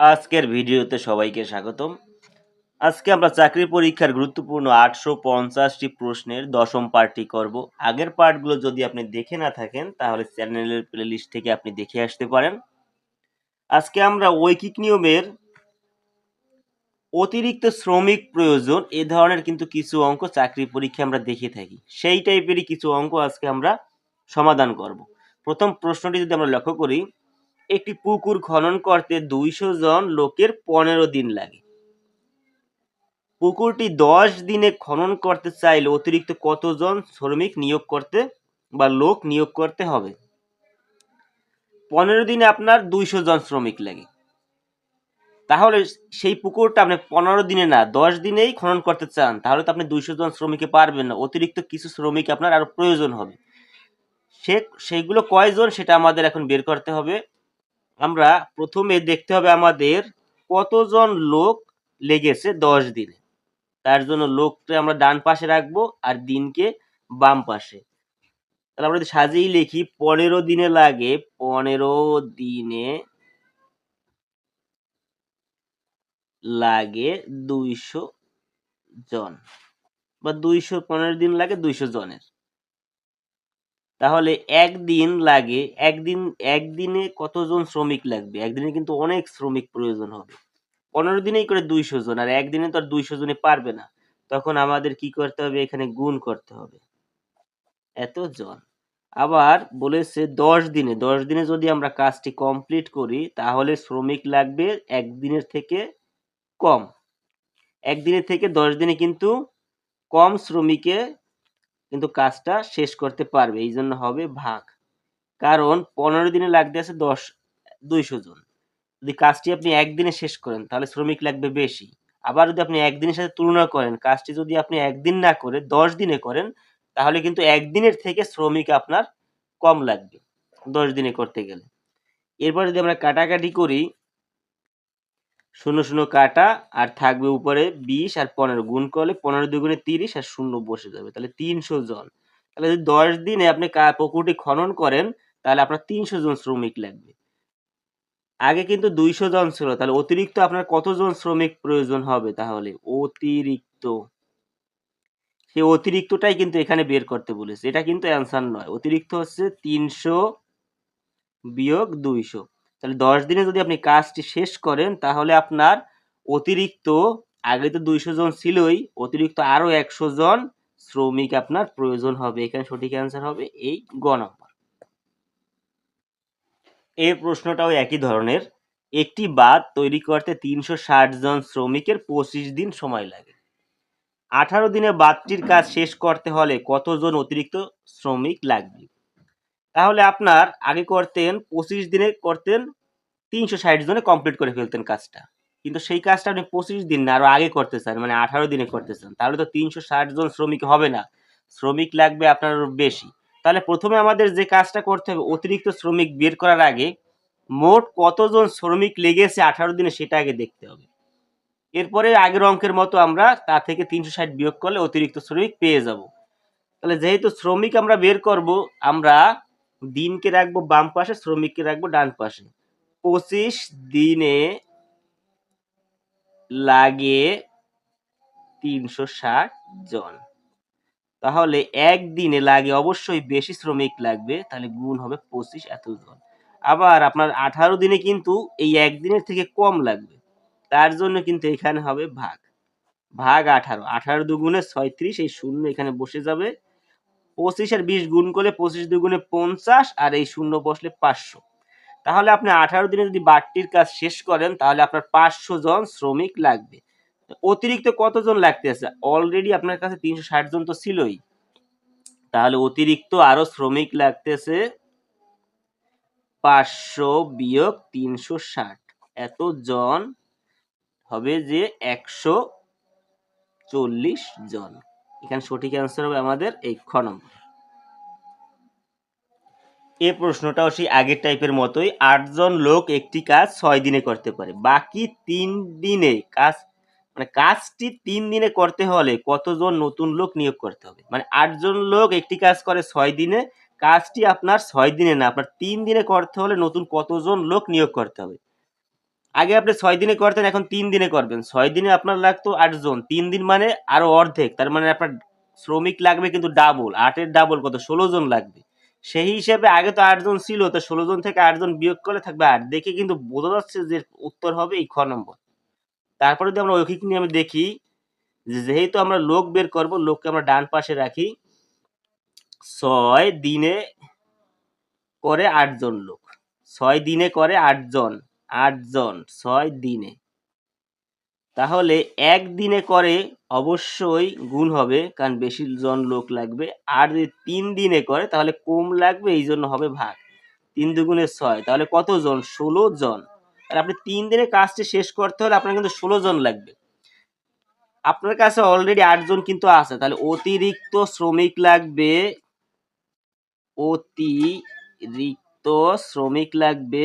আজকের ভিডিওতে সবাইকে স্বাগতম। আজকে আমরা চাকরি পরীক্ষার গুরুত্বপূর্ণ আটশো পঞ্চাশটি প্রশ্নের দশম পার্টটি করব। আগের পার্টগুলো যদি আপনি দেখে না থাকেন, তাহলে চ্যানেলের প্লেলিস্ট থেকে আপনি দেখে আসতে পারেন। আজকে আমরা ঐকিক নিয়মের অতিরিক্ত শ্রমিক প্রয়োজন, এ ধরনের কিন্তু কিছু অঙ্ক চাকরি পরীক্ষা আমরা দেখে থাকি। সেই টাইপেরই কিছু অঙ্ক আজকে আমরা সমাধান করব। প্রথম প্রশ্নটি যদি আমরা লক্ষ্য করি একটি পুকুর খনন করতে দুইশো জন লোকের পনেরো দিন লাগে। পুকুরটি দশ দিনে খনন করতে চাইলে অতিরিক্ত কতজন শ্রমিক নিয়োগ করতে বা লোক নিয়োগ করতে হবে? পনেরো দিনে আপনার দুইশো জন শ্রমিক লাগে। তাহলে সেই পুকুরটা আপনি পনেরো দিনে না, দশ দিনেই খনন করতে চান, তাহলে তো আপনি দুইশো জন শ্রমিকে পারবেন না। অতিরিক্ত কিছু শ্রমিক আপনার আরও প্রয়োজন হবে। সে সেইগুলো কয়জন সেটা আমাদের এখন বের করতে হবে। আমরা প্রথমে দেখতে হবে আমাদের কতজন লোক লেগেছে দশ দিনে। তার জন্য লোকটা আমরা ডান পাশে রাখব আর দিনকে বাম পাশে। তাহলে আমরা যদি সাজিয়েই লিখি, পনেরো দিনে লাগে, পনেরো দিনে লাগে দুইশো জন। বা দুইশো, পনেরো দিন লাগে দুইশো জনের। তাহলে একদিন লাগে, একদিন, একদিনে কতজন শ্রমিক লাগবে? একদিনে কিন্তু অনেক শ্রমিক প্রয়োজন হবে। পনেরো দিনেই করে দুইশো জন, আর একদিনে তো আর দুইশো জনে পারবে না। তখন আমাদের কি করতে হবে? এখানে গুণ করতে হবে। এত জন। আবার বলেছে দশ দিনে দশ দিনে যদি আমরা কাজটি কমপ্লিট করি, তাহলে শ্রমিক লাগবে একদিনের থেকে কম। একদিনের থেকে দশ দিনে কিন্তু কম শ্রমিকে কিন্তু কাজটা শেষ করতে পারবে এই জন্য হবে ভাগ। কারণ পনেরো দিনে লাগতে আছে দশ, দুইশো জন। যদি কাজটি আপনি একদিনে শেষ করেন, তাহলে শ্রমিক লাগবে বেশি। আবার যদি আপনি একদিনের সাথে তুলনা করেন, কাজটি যদি আপনি একদিন না করে দশ দিনে করেন, তাহলে কিন্তু একদিনের থেকে শ্রমিক আপনার কম লাগবে দশ দিনে করতে গেলে। এরপর যদি আমরা কাটাকাটি করি শূন্য শূন্য কাটা আর থাকবে উপরে বিশ আর পনেরো গুণ করলে পনেরো দুগুণে তিরিশ আর শূন্য বসে যাবে। তাহলে তিনশো জন। তাহলে যদি দশ দিনে আপনি পুকুরটি খনন করেন, তাহলে আপনার তিনশো জন শ্রমিক লাগবে। আগে কিন্তু দুইশো জন ছিল, তাহলে অতিরিক্ত আপনার কতজন শ্রমিক প্রয়োজন হবে তাহলে? অতিরিক্ত। সেই অতিরিক্তটাই কিন্তু এখানে বের করতে বলেছে। এটা কিন্তু অ্যান্সার নয়। অতিরিক্ত হচ্ছে তিনশো বিয়োগ দুইশো। তাহলে দশ দিনে যদি আপনি কাজটি শেষ করেন, তাহলে আপনার অতিরিক্ত, আগে তো দুইশো জন ছিলই, অতিরিক্ত আরও একশো জন শ্রমিক আপনার প্রয়োজন হবে। এখানে সঠিক অ্যান্সার হবে এই গ নম্বর। এই প্রশ্নটাও একই ধরনের। একটি বাঁধ তৈরি করতে তিনশো ষাট জন শ্রমিকের পঁচিশ দিন সময় লাগে। আঠারো দিনে বাঁধটির কাজ শেষ করতে হলে কতজন অতিরিক্ত শ্রমিক লাগবে? তাহলে আপনার আগে করতেন পঁচিশ দিনে করতেন তিনশো ষাট জনে কমপ্লিট করে ফেলতেন কাজটা। কিন্তু সেই কাজটা আপনি পঁচিশ দিন না, আরও আগে করতে চান মানে আঠারো দিনে করতে চান, তাহলে তো তিনশো ষাট জন শ্রমিক হবে না। শ্রমিক লাগবে আপনার বেশি। তাহলে প্রথমে আমাদের যে কাজটা করতে হবে, অতিরিক্ত শ্রমিক বের করার আগে মোট কতজন শ্রমিক লেগেছে আঠারো দিনে সেটা আগে দেখতে হবে। এরপরে আগের অঙ্কের মতো আমরা তা থেকে তিনশো ষাট বিয়োগ করলে অতিরিক্ত শ্রমিক পেয়ে যাব। তাহলে যেহেতু শ্রমিক আমরা বের করব, আমরা দিনকে রাখব বাম পাশে, শ্রমিককে রাখব ডান পাশে। পঁচিশ দিনে লাগে তিনশো ষাট জন। তাহলে একদিনে লাগে অবশ্যই বেশি শ্রমিক লাগবে, তাহলে গুণ হবে পঁচিশ এত জন আবার আপনার আঠারো দিনে কিন্তু এই একদিনের থেকে কম লাগবে। তার জন্য কিন্তু এখানে হবে ভাগ। ভাগ আঠারো। আঠারো দুগুণে ছয়ত্রিশ, এই শূন্য এখানে বসে যাবে। পঁচিশ আর বিশ গুণ করলে পঁচিশ দুগুণে পঞ্চাশ আর এই শূন্য বসলে পাঁচশো। তাহলে আপনি আঠারো দিনে যদি বাড়তির কাজ শেষ করেন, তাহলে আপনার পাঁচশো জন শ্রমিক লাগবে। অতিরিক্ত কতজন লাগতেছে? অলরেডি আপনার কাছে তিনশো ষাট জন তো ছিলই। তাহলে অতিরিক্ত আরও শ্রমিক লাগতেছে পাঁচশো বিয়োগ তিনশো ষাট। এত জন হবে যে একশো চল্লিশ জন। এখানে সঠিক অ্যান্সার হবে আমাদের এই খ নম্বর। এই প্রশ্নটাও সেই আগের টাইপের মতোই আটজন লোক একটি কাজ ছয় দিনে করতে পারে। বাকি তিন দিনে কাজ মানে কাজটি তিন দিনে করতে হলে কতজন নতুন লোক নিয়োগ করতে হবে? মানে আটজন লোক একটি কাজ করে ছয় দিনে, কাজটি আপনার ছয় দিনে না, আপনার তিন দিনে করতে হলে নতুন কতজন লোক নিয়োগ করতে হবে? আগে আপনি ছয় দিনে করতেন, এখন তিন দিনে করবেন। ছয় দিনে আপনার লাগতো আটজন তিন দিন মানে আরও অর্ধেক। তার মানে আপনার শ্রমিক লাগবে কিন্তু ডাবল আটের ডাবল কত? ষোলো জন লাগবে। সেই হিসেবে আগে তো আটজন ছিল, তো ষোলো জন থেকে আটজন বিয়োগ করলে থাকবে আট। দেখে কিন্তু বোঝা যাচ্ছে যে উত্তর হবে এই খ নম্বর। তারপরে যদি আমরা ঐকিক নিয়মে দেখি যেহেতু আমরা লোক বের করব, লোককে আমরা ডান পাশে রাখি, ছয় দিনে করে আটজন লোক। ছয় দিনে করে আটজন আটজন, ছয় দিনে। তাহলে এক দিনে করে অবশ্যই গুণ হবে, কারণ বেশি জন লোক লাগবে। আর যদি তিন দিনে করে, তাহলে কম লাগবে এই জন্য হবে ভাগ। তিন দুগুণে ছয়, তাহলে কতজন? ষোলো জন। আর আপনি তিন দিনে কাজটি শেষ করতে হলে আপনার কিন্তু ষোলো জন লাগবে। আপনার কাছে অলরেডি আটজন কিন্তু আছে, তাহলে অতিরিক্ত শ্রমিক লাগবে, অতিরিক্ত শ্রমিক লাগবে